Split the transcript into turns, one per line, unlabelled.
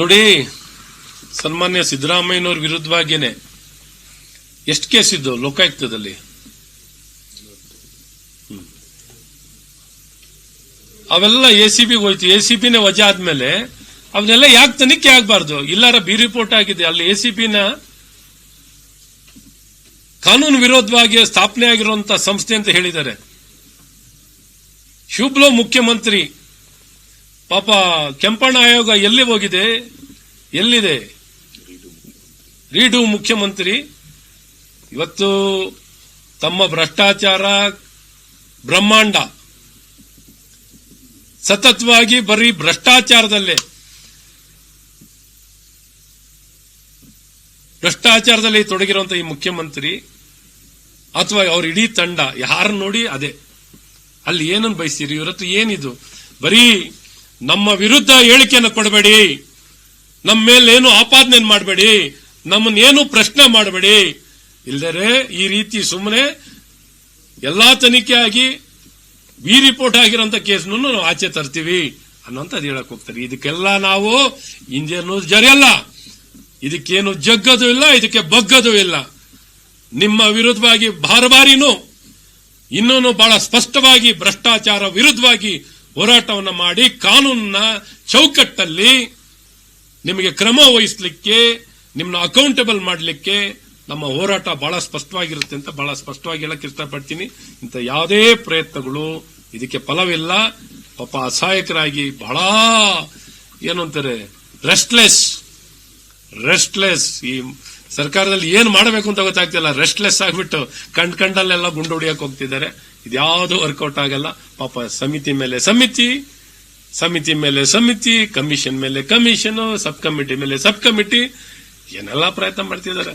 ನೋಡಿ, ಸನ್ಮಾನ್ಯ ಸಿದ್ದರಾಮಯ್ಯನವ್ರ ವಿರುದ್ಧವಾಗಿಯೇ ಎಷ್ಟು ಕೇಸ್ ಇದ್ದು ಲೋಕಾಯುಕ್ತದಲ್ಲಿ? ಅವೆಲ್ಲ ಎ ಸಿ ಬಿಗೆ ಹೋಯ್ತು. ಎ ಸಿ ಬಿನೇ ವಜಾ ಆದ್ಮೇಲೆ ಅವನ್ನೆಲ್ಲ ಯಾಕೆ ತನಿಖೆ ಆಗ್ಬಾರ್ದು? ಇಲ್ಲಾರ ಬಿ ರಿಪೋರ್ಟ್ ಆಗಿದೆ. ಅಲ್ಲಿ ಎ ಸಿ ಬಿನ ಕಾನೂನು ವಿರೋಧವಾಗಿ ಸ್ಥಾಪನೆ ಆಗಿರುವಂತಹ ಸಂಸ್ಥೆ ಅಂತ ಹೇಳಿದ್ದಾರೆ. ಶುಭ್ಲೋ ಮುಖ್ಯಮಂತ್ರಿ ಪಾಪ ಕೆಂಪಣ್ಣ ಆಯೋಗ ಎಲ್ಲಿ ಹೋಗಿದೆ? ಎಲ್ಲಿದೆ? ರೀಡು ಮುಖ್ಯಮಂತ್ರಿ. ಇವತ್ತು ತಮ್ಮ ಭ್ರಷ್ಟಾಚಾರ ಬ್ರಹ್ಮಾಂಡ. ಸತತವಾಗಿ ಬರೀ ಭ್ರಷ್ಟಾಚಾರದಲ್ಲೇ. ಭ್ರಷ್ಟಾಚಾರದಲ್ಲಿ ತೊಡಗಿರುವಂತ ಈ ಮುಖ್ಯಮಂತ್ರಿ ಅಥವಾ ಅವ್ರ ಇಡೀ ತಂಡ, ಯಾರನ್ನ ನೋಡಿ ಅದೇ. ಅಲ್ಲಿ ಏನನ್ನು ಬಯಸ್ತೀರಿ ಇವರತ್ತು ಏನಿದು? ಬರೀ ನಮ್ಮ ವಿರುದ್ಧ ಹೇಳಿಕೆಯನ್ನು ಕೊಡಬೇಡಿ. ನಮ್ಮ ಮೇಲೆ ಏನು ಆಪಾದನೆ ಮಾಡಬೇಡಿ. ನಮ್ಮನ್ನೇನು ಪ್ರಶ್ನೆ ಮಾಡಬೇಡಿ. ಇಲ್ಲದರೆ ಈ ರೀತಿ ಸುಮ್ಮನೆ ಎಲ್ಲಾ ತನಿಖೆ ಆಗಿ ವಿ ರಿಪೋರ್ಟ್ ಆಗಿರೋಂಥ ಕೇಸ್ನೂ ನಾವು ಆಚೆ ತರ್ತೀವಿ ಅನ್ನೋಂಥದ್ದು ಹೇಳಕ್ ಹೋಗ್ತಾರೆ. ಇದಕ್ಕೆಲ್ಲ ನಾವು ಇಂಜನು ಜರಿಯಲ್ಲ. ಇದಕ್ಕೇನು ಜಗ್ಗದು ಇಲ್ಲ, ಇದಕ್ಕೆ ಬಗ್ಗದು ಇಲ್ಲ. ನಿಮ್ಮ ವಿರುದ್ಧವಾಗಿ ಬಾರಬಾರಿನೂ ಇನ್ನೂ ಬಹಳ ಸ್ಪಷ್ಟವಾಗಿ, ಭ್ರಷ್ಟಾಚಾರ ವಿರುದ್ಧವಾಗಿ ಹೋರಾಟವನ್ನು ಮಾಡಿ ಕಾನೂನಿನ ಚೌಕಟ್ಟಲ್ಲಿ ನಿಮಗೆ ಕ್ರಮ ವಹಿಸಲಿಕ್ಕೆ ನಿಮ್ಮನ್ನ ಅಕೌಂಟೇಬಲ್ ಮಾಡಲಿಕ್ಕೆ ನಮ್ಮ ಹೋರಾಟ ಬಹಳ ಸ್ಪಷ್ಟವಾಗಿರುತ್ತೆ ಅಂತ ಬಹಳ ಸ್ಪಷ್ಟವಾಗಿ ಹೇಳಕ್ ಇಷ್ಟಪಡ್ತೀನಿ. ಇಂಥ ಯಾವುದೇ ಪ್ರಯತ್ನಗಳು ಇದಕ್ಕೆ ಫಲವಿಲ್ಲ. ಪಾಪ ಅಸಹಾಯಕರಾಗಿ ಬಹಳ ಏನು ಅಂತಾರೆ ರೆಸ್ಟ್ಲೆಸ್ ರೆಸ್ಟ್ಲೆಸ್ ಈ ಸರ್ಕಾರದಲ್ಲಿ ಏನು ಮಾಡಬೇಕು ಅಂತ ಗೊತ್ತಾಗ್ತಿಲ್ಲ. ರೆಸ್ಟ್ಲೆಸ್ ಆಗಿಬಿಟ್ಟು ಕಂಡ್ ಕಂಡಲ್ಲೆಲ್ಲ ಗುಂಡು ಹೊಡಿಯಕ್ಕೆ ಹೋಗ್ತಿದ್ದಾರೆ. ಇದ್ಯಾವುದು ವರ್ಕೌಟ್ ಆಗಲ್ಲ. ಪಾಪ ಸಮಿತಿ ಮೇಲೆ ಸಮಿತಿ ಸಮಿತಿ ಮೇಲೆ ಸಮಿತಿ ಕಮಿಷನ್ ಮೇಲೆ ಕಮಿಷನ್ ಸಬ್ ಕಮಿಟಿ ಮೇಲೆ ಸಬ್ ಕಮಿಟಿ ಏನೆಲ್ಲ ಪ್ರಯತ್ನ ಮಾಡ್ತಿದ್ದಾರೆ.